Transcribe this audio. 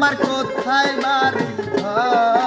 তোমার কোথায় বাড়ি ঘর?